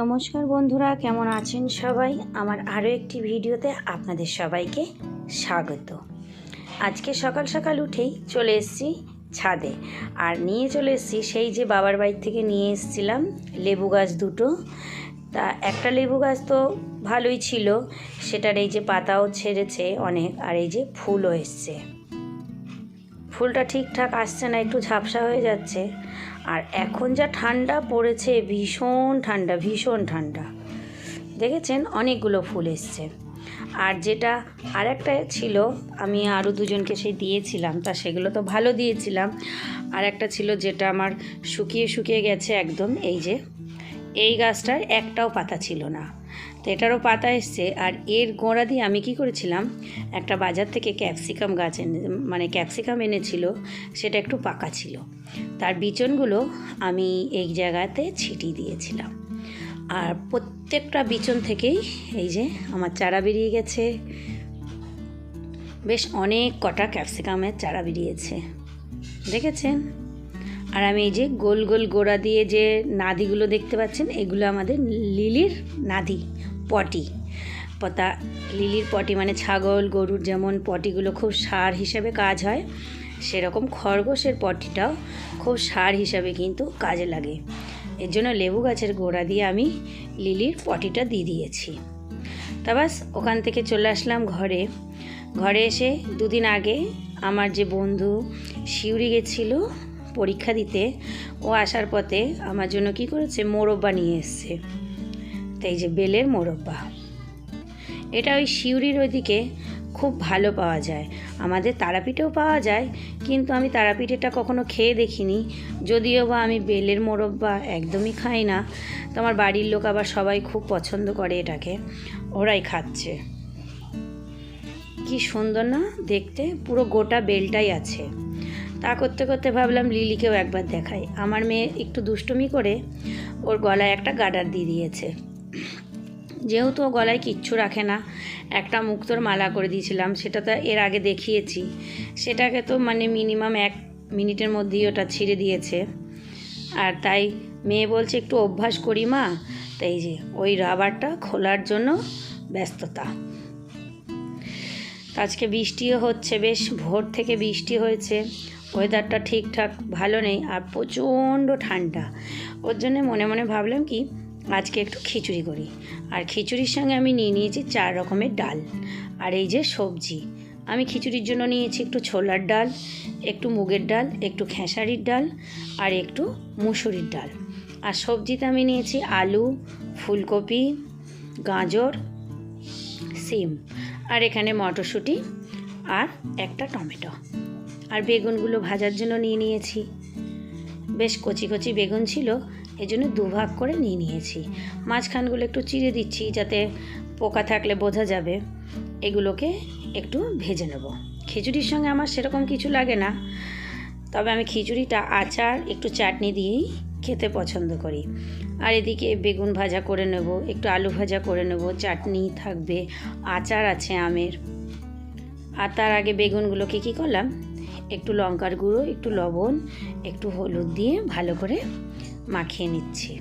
নমস্কার বন্ধুরা, কেমন আছেন সবাই? আমার আরও একটি ভিডিওতে আপনাদের সবাইকে স্বাগত। আজকে সকাল সকাল উঠেই চলে এসেছি ছাদে। আর নিয়ে চলে এসেছি সেই যে বাবার বাড়ি থেকে নিয়ে এসেছিলাম লেবু গাছ দুটো। তা একটা লেবু গাছ তো ভালোই ছিল, সেটার এই যে পাতাও ছেড়েছে অনেক, আর এই যে ফুলও এসছে। ফুলটা ঠিকঠাক আসছে না, একটু ঝাপসা হয়ে যাচ্ছে। আর এখন যা ঠান্ডা পড়েছে, ভীষণ ঠান্ডা ভীষণ ঠান্ডা। দেখেছেন? অনেকগুলো ফুল এসছে। আর যেটা আর একটা ছিল, আমি আরও দুজনকে সেই দিয়েছিলাম, তা সেগুলো তো ভালো দিয়েছিলাম। আর একটা ছিল যেটা আমার শুকিয়ে শুকিয়ে গেছে একদম, এই যে। এই গাছটার একটাও পাতা ছিল না। তো এটারও পাতা এসছে। আর এর গোড়া দিয়ে আমি কি করেছিলাম, একটা বাজার থেকে ক্যাপসিকাম গাছ এনে মানে ক্যাপসিকাম এনেছিল, সেটা একটু পাকা ছিল। তার বিচনগুলো আমি এই জায়গাতে ছিটিয়ে দিয়েছিলাম। আর প্রত্যেকটা বিচন থেকেই এই যে আমার চারা বেরিয়ে গেছে। বেশ অনেক কটা ক্যাপসিকামের চারা বেরিয়েছে। দেখেছেন? আর আমি এই যে গোল গোল গোড়া দিয়ে যে নাদিগুলো দেখতে পাচ্ছেন, এগুলো আমাদের লিলির নাদি। পটি। পতা, লিলির পটি মানে ছাগল, গরুর যেমন পটিগুলো খুব সার হিসেবে কাজ হয়, সেরকম খরগোশের পটিটাও খুব সার হিসাবে কিন্তু কাজে লাগে। এর জন্য লেবু গাছের গোড়া দিয়ে আমি লিলির পটিটা দিয়ে দিয়েছি। তা বাস ওখান থেকে চলে আসলাম ঘরে। ঘরে এসে দুদিন আগে আমার যে বন্ধু শিউরি গেছিল পরীক্ষা দিতে, ও আসার পথে আমার জন্য কি করেছে মোরব্বা নিয়ে এসছে। এই যে বেলের মোরব্বা। এটা ওই শিউরির ওইদিকে খুব ভালো পাওয়া যায়। আমাদের তারাপীঠেও পাওয়া যায়, কিন্তু আমি তারাপীঠেটা কখনো খেয়ে দেখিনি। যদিও বা আমি বেলের মোরব্বা একদমই খাই না, তো আমার বাড়ির লোক আবার সবাই খুব পছন্দ করে এটাকে। ওরাই খাচ্ছে। কি সুন্দর না দেখতে, পুরো গোটা বেলটাই আছে। তা করতে করতে ভাবলাম লিলিকেও একবার দেখাই। আমার মেয়ে একটু দুষ্টুমি করে, ওর গলায় একটা গাডার দিয়ে দিয়েছে। যেহেতু ও গলায় কিচ্ছু রাখে না, একটা মুক্তোর মালা করে দিয়েছিলাম, সেটা তো এর আগে দেখিয়েছি। সেটাকে তো মানে মিনিমাম এক মিনিটের মধ্যেই ওটা ছিঁড়ে দিয়েছে। আর তাই মেয়ে বলছে, একটু অভ্যাস করি মা। তাই যে, ওই রাবারটা খোলার জন্য ব্যস্ততা। আজকে বৃষ্টিও হচ্ছে, বেশ ভোর থেকে বৃষ্টি হয়েছে। ওয়েদারটা ঠিকঠাক, ভালো নেই, আর প্রচণ্ড ঠান্ডা। ওর জন্য মনে মনে ভাবলাম কি আজকে একটু খিচুড়ি করি। আর খিচুড়ির সঙ্গে আমি নিয়ে নিয়েছি চার রকমের ডাল। আর এই যে সবজি, আমি খিচুড়ির জন্য নিয়েছি একটু ছোলার ডাল, একটু মুগের ডাল, একটু খেসারির ডাল, আর একটু মুসুরির ডাল। আর সবজিতে আমি নিয়েছি আলু, ফুলকপি, গাজর, সিম, আর এখানে মটরশুঁটি আর একটা টমেটো। আর বেগুনগুলো ভাজার জন্য নিয়ে নিয়েছি। বেশ কচি কচি বেগুন ছিল এই জন্য দুভাগ করে নিয়ে নিয়েছি। মাঝখানগুলো একটু চিড়ে দিচ্ছি যাতে পোকা থাকলে বোঝা যাবে। এগুলোকে একটু ভেজে নেব। খিচুড়ির সঙ্গে আমার সেরকম কিছু লাগে না, তবে আমি খিচুড়িটা আচার, একটু চাটনি দিয়েই খেতে পছন্দ করি। আর এদিকে বেগুন ভাজা করে নেব, একটু আলু ভাজা করে নেব, চাটনি থাকবে, আচার আছে আমের। আর তার আগে বেগুনগুলোকে কী করলাম একটু লঙ্কার গুঁড়ো, একটু লবণ, একটু হলুদ দিয়ে ভালো করে মাখিয়ে নিচ্ছি।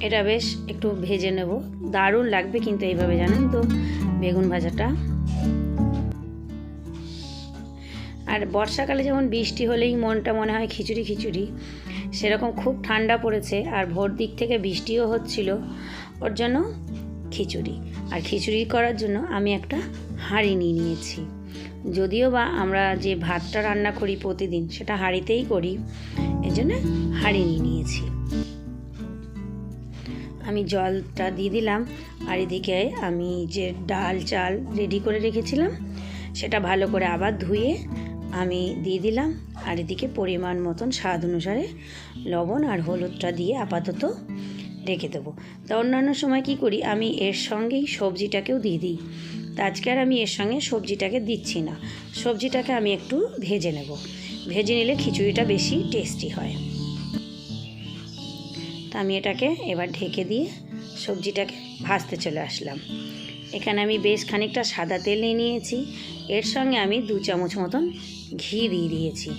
এটা বেশ একটু ভেজে নেব। দারুণ লাগবে কিন্তু এইভাবে, জানেন তো? বেগুন ভাজাটা। আর বর্ষাকালে যেমন বৃষ্টি হলেই মনটা মনে হয় খিচুড়ি খিচুড়ি, সেরকম খুব ঠান্ডা পড়েছে আর ভোর দিক থেকে বৃষ্টিও হচ্ছিল। ওর জন্য খিচুড়ি। আর খিচুড়ি করার জন্য আমি একটা হাঁড়ি নিয়ে নিয়েছি। যদিও বা আমরা যে ভাতটা রান্না করি প্রতিদিন, সেটা হাঁড়িতেই করি এই জন্য হাঁড়ি নিয়ে নিয়েছি। আমি জলটা দিয়ে দিলাম, আর এদিকে আমি যে ডাল চাল রেডি করে রেখেছিলাম, সেটা ভালো করে আবার ধুয়ে আমি দিয়ে দিলাম, আর এদিকে পরিমাণ মতন স্বাদ অনুসারে লবণ আর হলুদটা দিয়ে আপাতত রেখে দেবো। তা অন্যান্য সময় কি করি, আমি এর সঙ্গেই সবজিটাকেও দিয়ে দিই। তা আজকে আর আমি এর সঙ্গে সবজিটাকে দিচ্ছি না। সবজিটাকে আমি একটু ভেজে নেব। ভেজে নিলে খিচুড়িটা বেশি টেস্টি হয়। তা আমি এটাকে এবার ঢেকে দিয়ে সবজিটাকে ভাজতে চলে আসলাম। এখানে আমি বেশ খানিকটা সাদা তেল নিয়ে নিয়েছি। এর সঙ্গে আমি দু চামচ মতন ঘি দিয়ে দিয়েছি।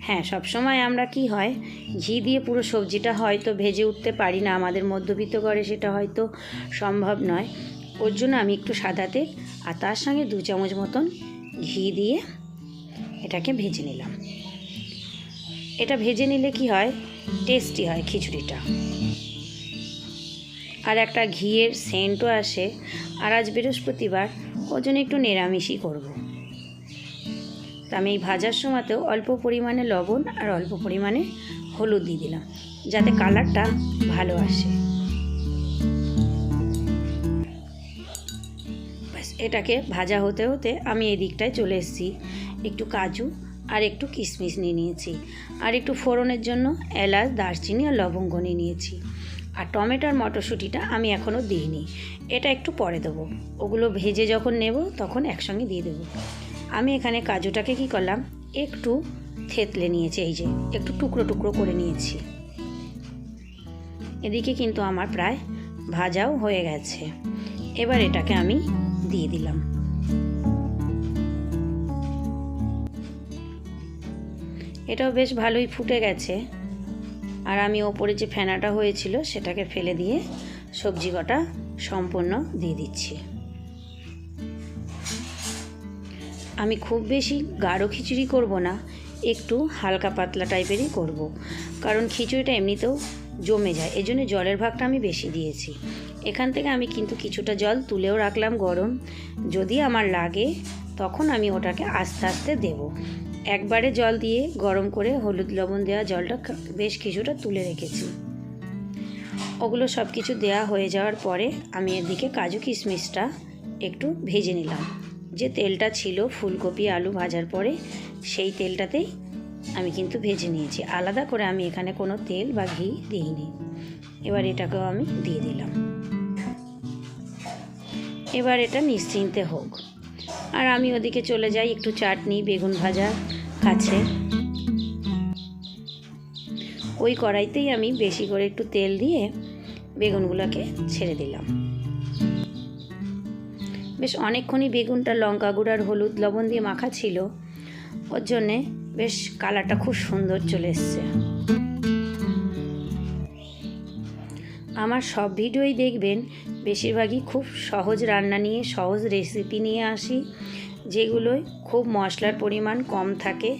হ্যাঁ সবসময় আমরা কি হয়, ঘি দিয়ে পুরো সবজিটা হয়তো ভেজে উঠতে পারি না। আমাদের মধ্যবিত্ত করে সেটা হয়তো সম্ভব নয়। ওর জন্য আমি একটু সাদা তেল আর তার সঙ্গে দু চামচ মতন ঘি দিয়ে এটাকে ভেজে নিলাম। এটা ভেজে নিলে কি হয়? টেস্টি হয় খিচুড়িটা। আর একটা ঘিয়ের সেন্টও আসে। আর আজ বৃহস্পতিবার, ওর জন্য একটু নিরামিষই করব। তো আমি এই ভাজার সময়তেও অল্প পরিমাণে লবণ আর অল্প পরিমাণে হলুদ দিয়ে দিলাম, যাতে কালারটা ভালো আসে। এটাকে ভাজা হতে হতে আমি এই দিকটায় চলে এসেছি। একটু কাজু আর একটু কিশমিশ নিয়ে নিয়েছি। আর একটু ফোড়নের জন্য এলাচ, দারচিনি আর লবঙ্গ নিয়ে নিয়েছি। আর টমেটোর মটরশুঁটিটা আমি এখনও দিইনি। এটা একটু পরে দেবো। ওগুলো ভেজে যখন নেব তখন একসঙ্গে দিয়ে দেবো। আমি এখানে কাজুটাকে কি করলাম? একটু থেতলে নিয়েছি, এই যে একটু টুকরো টুকরো করে নিয়েছি। এদিকে কিন্তু আমার প্রায় ভাজাও হয়ে গেছে। এবার এটাকে আমি দিয়ে দিলাম। এটাও বেশ ভালোই ফুটে গেছে। আর আমি ওপরে যে ফেনাটা হয়েছিল, সেটাকে ফেলে দিয়ে সবজি কটা সম্পূর্ণ দিয়ে দিচ্ছি। আমি খুব বেশি গাঢ় খিচুড়ি করব না, একটু হালকা পাতলা টাইপেরই করব। কারণ খিচুড়িটা এমনিতেও জমে যায়, এজন্য জলের ভাগটা আমি বেশি দিয়েছি। এখান থেকে আমি কিন্তু কিছুটা জল তুলেও রাখলাম গরম। যদি আমার লাগে, তখন আমি ওটাকে আস্তে আস্তে দেব। একবারে জল দিয়ে গরম করে হলুদ লবণ দেওয়া জলটা বেশ কিছুটা তুলে রেখেছি। ওগুলো সব কিছু দেওয়া হয়ে যাওয়ার পরে আমি এদিকে কাজু কিশমিশটা একটু ভেজে নিলাম। যে তেলটা ছিল ফুলকপি, আলু ভাজার পরে, সেই তেলটাতেই আমি কিন্তু ভেজে নিয়েছি। আলাদা করে আমি এখানে কোনো তেল বা ঘি দিইনি। এবার এটাকেও আমি দিয়ে দিলাম। এবার এটা নিশ্চিন্তে হোক। আর আমি ওদিকে চলে যাই, একটু চাটনি, বেগুন ভাজা, কাছে। ওই কড়াইতেই আমি বেশি করে একটু তেল দিয়ে বেগুনগুলোকে ছেড়ে দিলাম। বেশ অনেকক্ষণই বেগুনটা লঙ্কা গুঁড়ো আর হলুদ লবণ দিয়ে মাখা ছিল। ওর জন্যে বেশ কালারটা খুব সুন্দর চলে এসছে। আমার সব ভিডিওই দেখবেন। বেশিরভাগই খুব সহজ রান্না নিয়ে, সহজ রেসিপি নিয়ে আসি, যেগুলোয় খুব মশলার পরিমাণ কম থাকে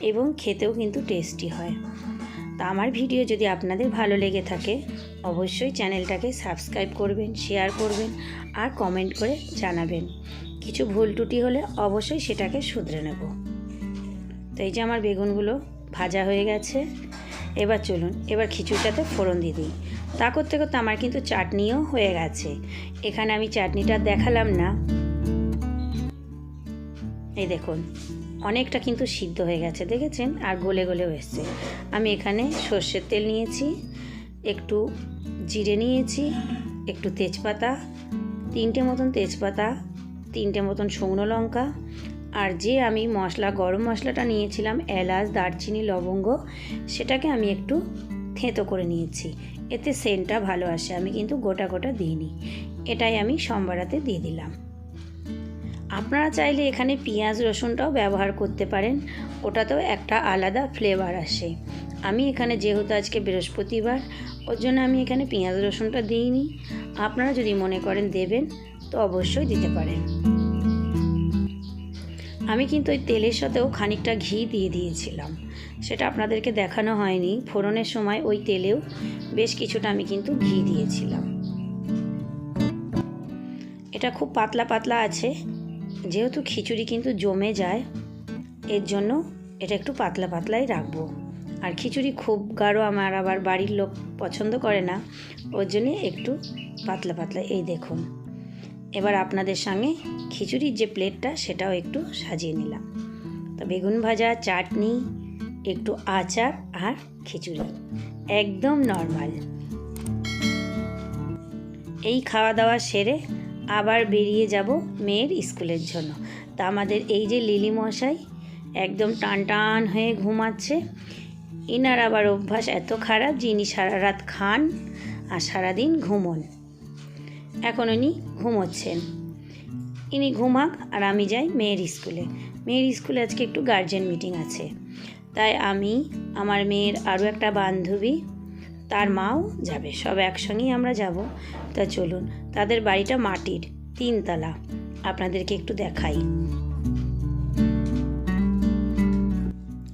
এবং খেতেও কিন্তু টেস্টি হয়। তা আমার ভিডিও যদি আপনাদের ভালো লেগে থাকে, অবশ্যই চ্যানেলটাকে সাবস্ক্রাইব করবেন শেয়ার করবেন আর কমেন্ট করে জানাবেন। কিছু ভুল ত্রুটি হলে অবশ্যই সেটাকে শুধরে নেব। তো এই যে আমার বেগুনগুলো ভাজা হয়ে গেছে। এবার চলুন, এবার খিচুড়িটাতে ফোড়ন দিয়ে দিই। তা করতে করতে আমার কিন্তু চাটনিও হয়ে গেছে। এখানে আমি চাটনিটা দেখালাম না। এই দেখুন, অনেকটা কিন্তু সিদ্ধ হয়ে গেছে, দেখেছেন? আর গলে গলেও এসছে। আমি এখানে সর্ষের তেল নিয়েছি, একটু জিরে নিয়েছি, একটু তেজপাতা, তিনটে মতন তেজপাতা, তিনটে মতন শুকনো লঙ্কা আর যে আমি মশলা, গরম মশলাটা নিয়েছিলাম, এলাচ, দারচিনি, লবঙ্গ, সেটাকে আমি একটু থেঁতো করে নিয়েছি। এতে সেন্টটা ভালো আসে, আমি কিন্তু গোটা গোটা দিইনি। এটাই আমি সম্বারাতে দিয়ে দিলাম। আপনারা চাইলে এখানে পেঁয়াজ, রসুনটাও ব্যবহার করতে পারেন। ওটাতেও একটা আলাদা ফ্লেভার আসে। আমি এখানে যেহেতু আজকে বৃহস্পতিবার, ওর জন্য আমি এখানে পেঁয়াজ, রসুনটা দিইনি। আপনারা যদি মনে করেন দেবেন, তো অবশ্যই দিতে পারেন। আমি কিন্তু ওই তেলের সাথেও খানিকটা ঘি দিয়ে দিয়েছিলাম। সেটা আপনাদেরকে দেখানো হয়নি। ফোড়নের সময় ওই তেলেও বেশ কিছুটা আমি কিন্তু ঘি দিয়েছিলাম। এটা খুব পাতলা পাতলা আছে। যেহেতু খিচুড়ি কিন্তু জমে যায়, এর জন্য এটা একটু পাতলা পাতলাই রাখব। আর খিচুড়ি খুব গাঢ় আমার আবার বাড়ির লোক পছন্দ করে না, ওর জন্যে একটু পাতলা পাতলা। এই দেখুন এবার আপনাদের সঙ্গে খিচুড়ির যে প্লেটটা সেটাও একটু সাজিয়ে নিলাম। তো বেগুন ভাজা, চাটনি, একটু আচার আর খিচুড়ি। একদম নর্মাল। এই খাওয়া দাওয়া সেরে আবার বেরিয়ে যাব মেয়ের স্কুলের জন্য। তা আমাদের এই যে লিলি মশাই একদম টান টান হয়ে ঘুমাচ্ছে। ইনার আবার অভ্যাস এত খারাপ যে ইনি সারা রাত খান আর সারাদিন ঘুমন। এখন উনি ঘুমোচ্ছেন। ইনি ঘুমাক আর আমি যাই মেয়ের স্কুলে। মেয়ের স্কুলে আজকে একটু গার্জেন মিটিং আছে। তাই আমি, আমার মেয়ের আরও একটা বান্ধবী, তার মাও যাবে। সব একসঙ্গেই আমরা যাব। তা চলুন, তাদের বাড়িটা মাটির, তিনতলা। আপনাদেরকে একটু দেখাই।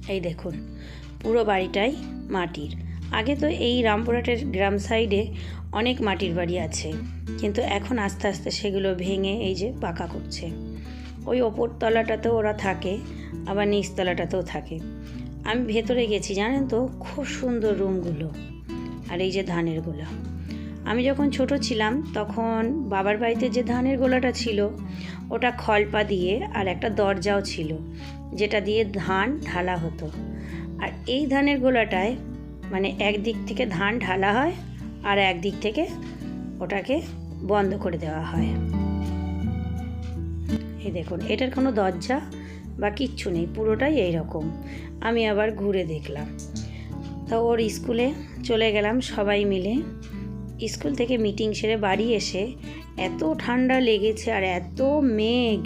এই দেখুন, পুরো বাড়িটাই মাটির। আগে তো এই রামপুরহাটের গ্রাম সাইডে অনেক মাটির বাড়ি আছে। কিন্তু এখন আস্তে আস্তে সেগুলো ভেঙে এই যে পাকা করছে। ওই ওপর তলাটাতেও ওরা থাকে, আবার নিচতলাটাতেও থাকে। আমি ভেতরে গেছি, জানেন তো? খুব সুন্দর রুমগুলো। আর এই যে ধানের গোলা। আমি যখন ছোট ছিলাম, তখন বাবার বাড়িতে যে ধানের গোলাটা ছিল, ওটা খলপা দিয়ে আর একটা দরজাও ছিল, যেটা দিয়ে ধান ঢালা হতো। আর এই ধানের গোলাটায় মানে একদিক থেকে ধান ঢালা হয় আর একদিক থেকে ওটাকে বন্ধ করে দেওয়া হয়। এই দেখুন, এটার কোনো দরজা বা কিচ্ছু নেই, পুরোটাই এই রকম আমি আবার ঘুরে দেখলাম। তা ওর স্কুলে চলে গেলাম সবাই মিলে। স্কুল থেকে মিটিং সেরে বাড়ি এসে এত ঠান্ডা লেগেছে আর এত মেঘ,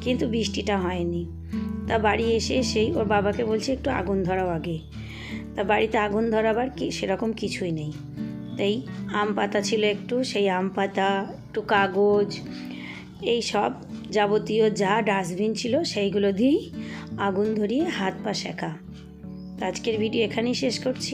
কিন্তু বৃষ্টিটা হয়নি। তা বাড়ি এসে এসেই ওর বাবাকে বলছে, একটু আগুন ধরাও আগে। তা বাড়িতে আগুন ধরাবার কি, সেরকম কিছুই নেই। তাই আম পাতা ছিল একটু, সেই আম পাতা, একটু কাগজ, এই সব যাবতীয় যা ডাস্টবিন ছিল সেইগুলো দিয়েই আগুন ধরিয়ে হাত পা শেখা আজকের ভিডিও এখানেই শেষ করছি।